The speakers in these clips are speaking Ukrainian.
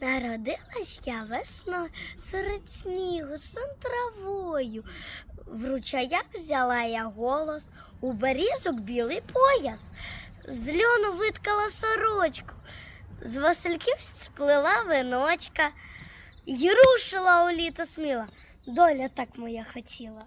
Народилась я весною серед снігу, сон травою. В ручаях взяла я голос, у берізок білий пояс, з льону виткала сорочку, з васильків сплела виночка, й рушила у літо сміла. Доля так моя хотіла.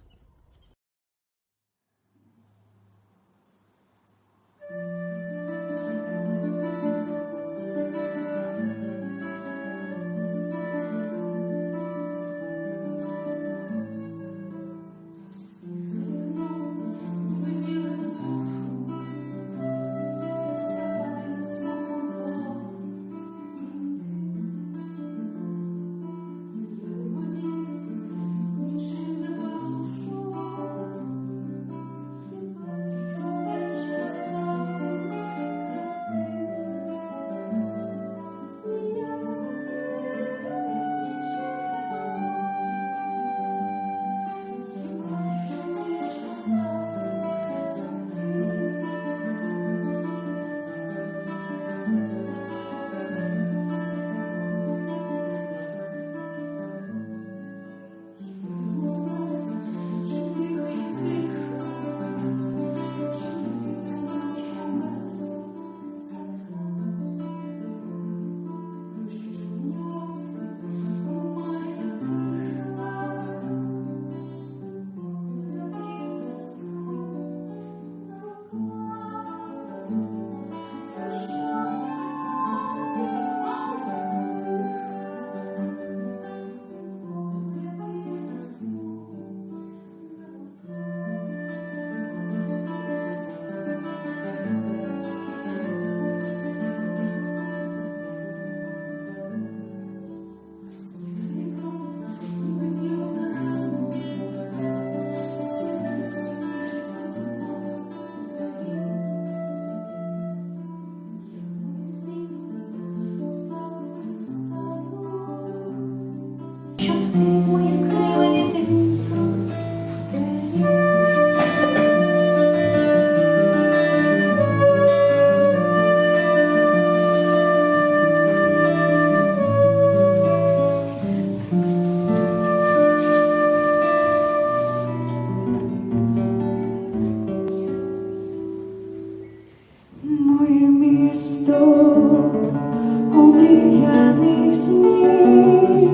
Снів,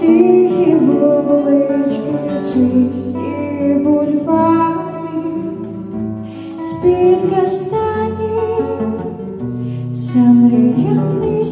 тихі вулички, чисті бульвари, з-під каштанів, замріяний.